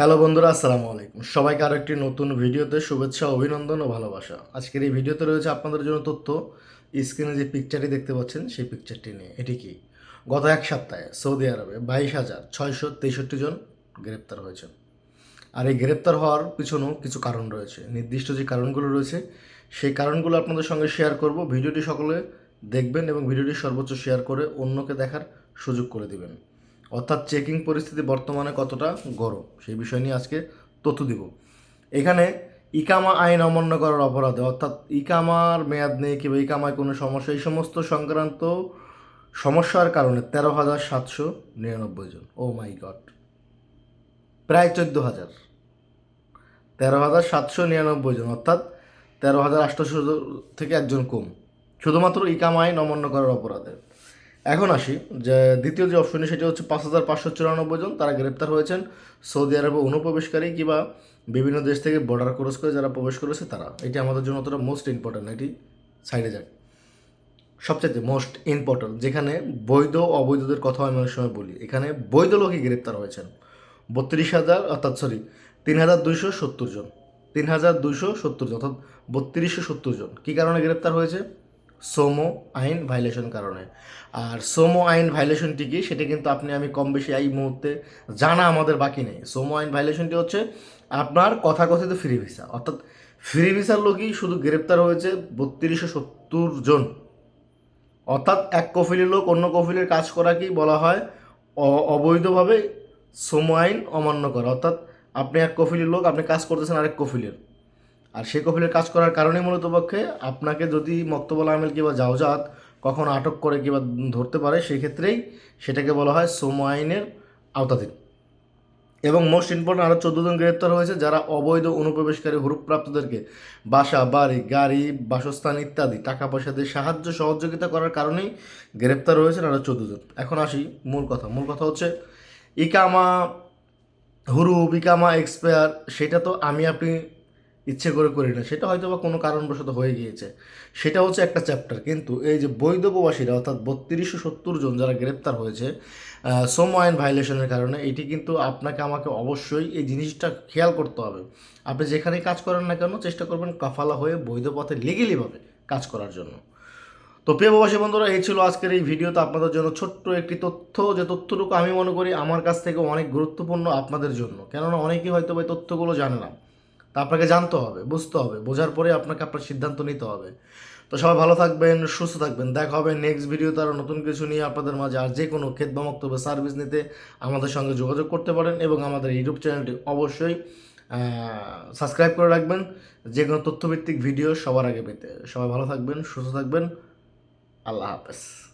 Hello বন্ধুরা, আসসালামু আলাইকুম। সবাইকে আরও একটি নতুন ভিডিওতে শুভেচ্ছা, অভিনন্দন ও ভালোবাসা। আজকের এই ভিডিওতে রয়েছে আপনাদের জন্য তথ্য। স্ক্রিনে যে পিকচারটি দেখতে পাচ্ছেন, সেই পিকচারটি নিয়ে। এটি কি? গত এক সপ্তাহে সৌদি আরবে বাইশ হাজার ছয়শো তেষট্টি জন গ্রেপ্তার হয়েছেন আর এই গ্রেপ্তার হওয়ার পিছনেও কিছু কারণ রয়েছে। নির্দিষ্ট যে কারণগুলো রয়েছে, সেই কারণগুলো আপনাদের সঙ্গে শেয়ার করব। ভিডিওটি সকলে দেখবেন এবং ভিডিওটি সর্বোচ্চ শেয়ার করে অন্যকে দেখার সুযোগ করে দিবেন। অর্থাৎ চেকিং পরিস্থিতি বর্তমানে কতটা গরম, সেই বিষয় নিয়ে আজকে তথ্য দিব। এখানে ইকামা আইন অমান্য করার অপরাধে, অর্থাৎ ইকামার মেয়াদ নেই কিংবা ইকামায় কোনো সমস্যা, এই সমস্ত সংক্রান্ত সমস্যার কারণে তেরো হাজার সাতশো নিরানব্বই জন, ও মাই গড, প্রায় চোদ্দ হাজার, তেরো হাজার সাতশো নিরানব্বই জন, অর্থাৎ তেরো হাজার আটশোশো থেকে একজন কম, শুধুমাত্র ইকামা আইন অমান্য করার অপরাধে। এখন আসি। যে দ্বিতীয় যে অপশনটি সেটি হচ্ছে পাঁচ হাজার পাঁচশো চুরানব্বই জন তারা গ্রেপ্তার হয়েছেন সৌদি আরবে অনুপ্রবেশকারী কিংবা বিভিন্ন দেশ থেকে বর্ডার ক্রস করে যারা প্রবেশ করেছে তারা। এটি আমাদের জন্য অতটা মোস্ট ইম্পর্ট্যান্ট এটি সাইডে যাক সবচেয়ে মোস্ট ইম্পর্ট্যান্ট যেখানে বৈধ অবৈধদের কথা আমি অনেক সময় বলি। এখানে বৈধ লোকই গ্রেপ্তার হয়েছেন। বত্রিশ হাজার, অর্থাৎ সরি তিন হাজার দুইশো সত্তর জন। তিন হাজার দুইশো সত্তর জন, অর্থাৎ বত্রিশশো সত্তর জন। কী কারণে গ্রেপ্তার হয়েছে? সোমো আইন ভাইলেশন কারণে। আর সোমো আইন ভাইলেশনটি কি? সেটা কিন্তু আপনি আমি কম বেশি এই মুহূর্তে জানা আমাদের বাকি নেই। সোমো আইন ভাইলেশনটি হচ্ছে আপনার কথাকথিত ফ্রি ভিসা অর্থাৎ ফ্রি ভিসার লোকই শুধু গ্রেপ্তার হয়েছে বত্রিশশো সত্তর জন। অর্থাৎ এক কফিলের লোক অন্য কফিলের কাজ করাকেই বলা হয়? অবৈধভাবে সোমো আইন অমান্য করা। অর্থাৎ আপনি এক কফিলের লোক, আপনি কাজ করতেছেন আরেক কফিলের। আর সে কফিলের কাজ করার কারণেই মূলত পক্ষে আপনাকে যদি মক্তবল আমেল কিংবা জাওজাত কখন আটক করে কিংবা ধরতে পারে সেই ক্ষেত্রেই সেটাকে বলা হয় সোমো আইনের আওতাধীন। এবং মোস্ট ইম্পর্টেন্ট আরও চোদ্দ জন গ্রেপ্তার হয়েছে যারা অবৈধ অনুপ্রবেশকারী হুরুপ্রাপ্তদেরকে বাসা, বাড়ি, গাড়ি, বাসস্থান ইত্যাদি টাকা পয়সা দিয়ে সাহায্য সহযোগিতা করার কারণেই গ্রেপ্তার হয়েছেন আরও চোদ্দ জন। এখন আসি মূল কথা। মূল কথা হচ্ছে, ইকামা হুরুপ ইকামা এক্সপায়ার, সেটা তো আমি, আপনি ইচ্ছে করে করি না। সেটা হয়তো বা কোনো কারণবশত হয়ে গিয়েছে। সেটা হচ্ছে একটা চ্যাপ্টার কিন্তু এই যে বৈধ প্রবাসীরা অর্থাৎ বত্রিশশো সত্তর জন যারা গ্রেপ্তার হয়েছে শ্রম আইন ভাইলেশনের কারণে, এটি কিন্তু আপনাকে আমাকে অবশ্যই এই জিনিসটা খেয়াল করতে হবে। আপনি যেখানেই কাজ করেন না কেন, চেষ্টা করবেন কাফালা হয়ে বৈধ পথে লিগেলিভাবে কাজ করার জন্য। তো প্রিয় প্রবাসী বন্ধুরা, এই ছিল আজকের এই ভিডিওতে আপনাদের জন্য ছোট্ট একটি তথ্য, যে তথ্যটুকু আমি মনে করি আমার কাছ থেকে অনেক গুরুত্বপূর্ণ আপনাদের জন্য। কেননা অনেকেই হয়তো ওই তথ্যগুলো জানে না। তা আপনাকে জানতে হবে, বুঝতে হবে, বোঝার পরে আপনাকে আপনার সিদ্ধান্ত নিতে হবে। তো সবাই ভালো থাকবেন, সুস্থ থাকবেন। দেখা হবে নেক্সট ভিডিওতে আরও নতুন কিছু নিয়ে আপনাদের মাঝে। আর যে কোনো ক্ষেত বা বক্তব্য সার্ভিস নিতে আমাদের সঙ্গে যোগাযোগ করতে পারেন এবং আমাদের ইউটিউব চ্যানেলটি অবশ্যই সাবস্ক্রাইব করে রাখবেন। যে কোনো তথ্যভিত্তিক ভিডিও সবার আগে পেতে। সবাই ভালো থাকবেন, সুস্থ থাকবেন। আল্লাহ হাফেজ।